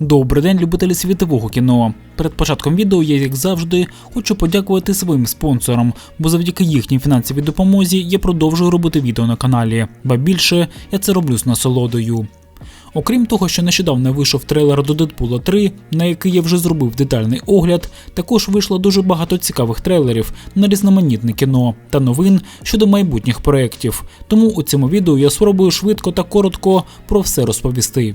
Добрий день, любителі світового кіно. Перед початком відео я, як завжди, хочу подякувати своїм спонсорам, бо завдяки їхній фінансовій допомозі я продовжую робити відео на каналі, ба більше я це роблю з насолодою. Окрім того, що нещодавно вийшов трейлер до Дедпула 3, на який я вже зробив детальний огляд, також вийшло дуже багато цікавих трейлерів на різноманітне кіно та новин щодо майбутніх проєктів. Тому у цьому відео я спробую швидко та коротко про все розповісти.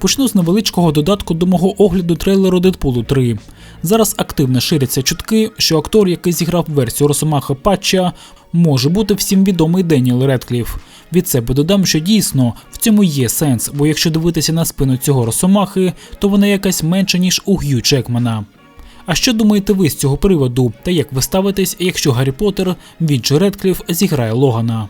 Почну з невеличкого додатку до мого огляду трейлеру Дедпулу 3. Зараз активно ширяться чутки, що актор, який зіграв версію Росомаха Патча, може бути всім відомий Деніел Редкліф. Від себе додам, що дійсно в цьому є сенс, бо якщо дивитися на спину цього Росомахи, то вона якась менша, ніж у Г'ю Чекмана. А що думаєте ви з цього приводу? Та як ви ставитесь, якщо Гаррі Поттер, він же Редкліф зіграє Логана?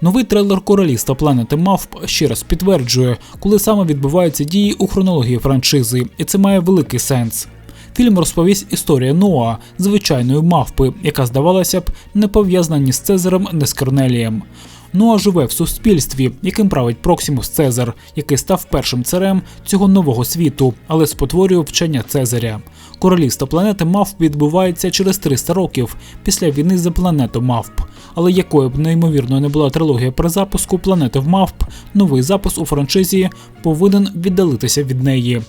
Новий трейлер королівства планети Мавп ще раз підтверджує, коли саме відбуваються дії у хронології франшизи, і це має великий сенс. Фільм розповість історію Ноа, звичайної мавпи, яка здавалося б не пов'язана ні з Цезарем, ні з Корнелієм. Ноа живе в суспільстві, яким править Проксімус Цезар, який став першим царем цього нового світу, але спотворює вчення Цезаря. Королівство планети Мавп відбувається через 300 років після війни за планету Мавп. Але якою б неймовірно не була трилогія при запуску планети в Мавп, новий запис у франшизі повинен віддалитися від неї.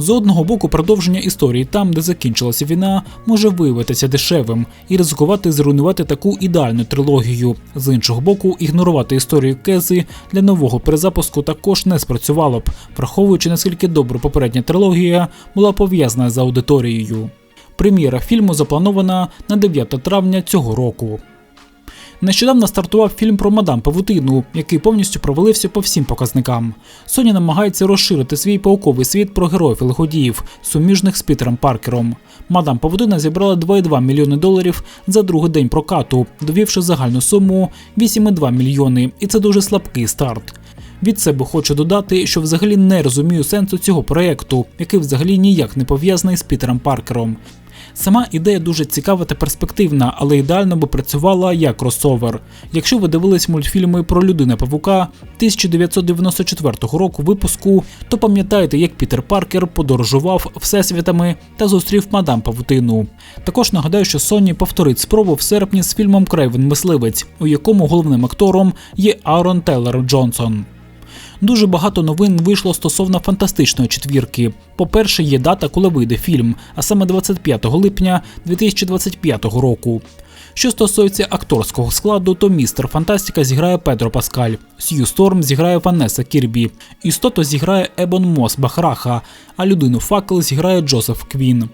З одного боку, продовження історії там, де закінчилася війна, може виявитися дешевим і ризикувати зруйнувати таку ідеальну трилогію. З іншого боку, ігнорувати історію Кези для нового перезапуску також не спрацювало б, враховуючи наскільки добре попередня трилогія була пов'язана з аудиторією. Прем'єра фільму запланована на 9 травня цього року. Нещодавно стартував фільм про мадам Павутину, який повністю провалився по всім показникам. Соня намагається розширити свій пауковий світ про героїв і лиходіїв, суміжних з Пітером Паркером. Мадам Павутина зібрала 2,2 мільйони доларів за другий день прокату, довівши загальну суму 8,2 мільйони, і це дуже слабкий старт. Від себе хочу додати, що взагалі не розумію сенсу цього проєкту, який взагалі ніяк не пов'язаний з Пітером Паркером. Сама ідея дуже цікава та перспективна, але ідеально би працювала як кросовер. Якщо ви дивились мультфільми про людина павука 1994 року випуску, то пам'ятаєте, як Пітер Паркер подорожував всесвітами та зустрів мадам Павутину. Також нагадаю, що Sony повторить спробу в серпні з фільмом Крейвен Мисливець, у якому головним актором є Аарон Тейлор Джонсон. Дуже багато новин вийшло стосовно фантастичної четвірки. По-перше, є дата, коли вийде фільм, а саме 25 липня 2025 року. Що стосується акторського складу, то містер Фантастика зіграє Педро Паскаль, Сью Сторм зіграє Ванеса Кірбі, Істото зіграє Ебон Мос Бахраха, а людину Факел зіграє Джозеф Квін.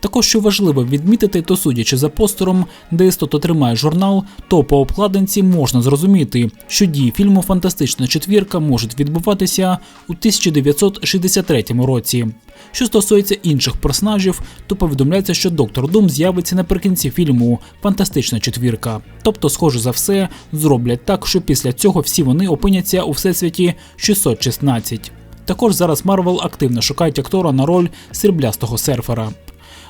Також що важливо відмітити, то судячи за постером, де істота тримає журнал, то по обкладинці можна зрозуміти, що дії фільму Фантастична четвірка можуть відбуватися у 1963 році. Що стосується інших персонажів, то повідомляється, що доктор Дум з'явиться наприкінці фільму Фантастична четвірка. Тобто, схоже за все, зроблять так, що після цього всі вони опиняться у всесвіті 616. Також зараз Марвел активно шукають актора на роль сріблястого серфера.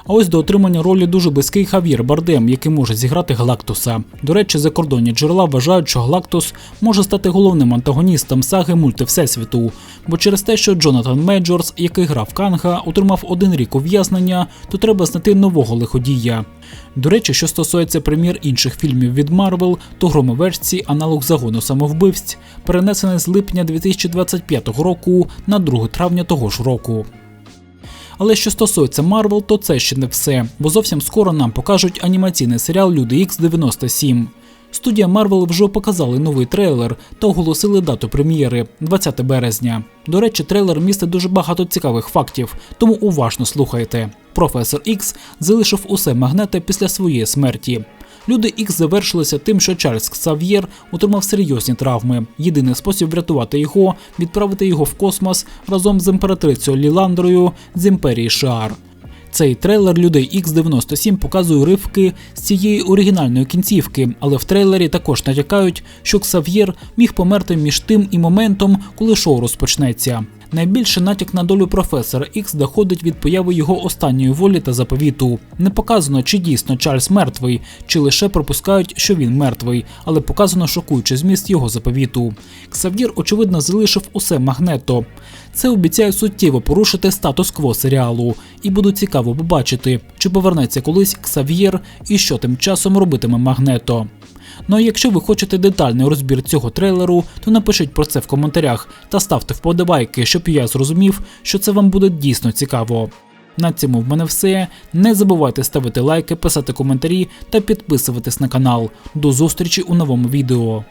А ось до отримання ролі дуже близький Хав'єр Бардем, який може зіграти Галактуса. До речі, закордонні джерела вважають, що Галактус може стати головним антагоністом саги мульти Всесвіту, бо через те, що Джонатан Мейджорс, який грав Канга, отримав один рік ув'язнення, то треба знайти нового лиходія. До речі, що стосується прем'єр інших фільмів від Марвел, то громоверсці аналог загону самовбивць перенесений з липня 2025 року на 2 травня того ж року. Але що стосується Марвел, то це ще не все, бо зовсім скоро нам покажуть анімаційний серіал Люди Ікс 97. Студія Marvel вже показали новий трейлер та оголосили дату прем'єри 20 березня. До речі, трейлер містить дуже багато цікавих фактів, тому уважно слухайте. Професор Ікс залишив усе магнета після своєї смерті. Люди Ікс завершилися тим, що Чарльз Ксав'єр отримав серйозні травми. Єдиний спосіб врятувати його відправити його в космос разом з імператрицею Ліландрою з імперії Шаар. Цей трейлер людей X97 показує ривки з цієї оригінальної кінцівки, але в трейлері також натякають, що Ксав'єр міг померти між тим і моментом, коли шоу розпочнеться. Найбільше натяк на долю професора Ікс доходить від появи його останньої волі та заповіту. Не показано, чи дійсно Чарльз мертвий, чи лише пропускають, що він мертвий, але показано шокуючий зміст його заповіту. Ксавдір, очевидно, залишив усе магнето. Це обіцяє суттєво порушити статус-кво серіалу, і буде цікаво побачити, чи повернеться колись Ксав'єр і що тим часом робитиме Магнето. Ну а якщо ви хочете детальний розбір цього трейлеру, то напишіть про це в коментарях та ставте вподобайки, щоб я зрозумів, що це вам буде дійсно цікаво. На цьому в мене все. Не забувайте ставити лайки, писати коментарі та підписуватись на канал. До зустрічі у новому відео.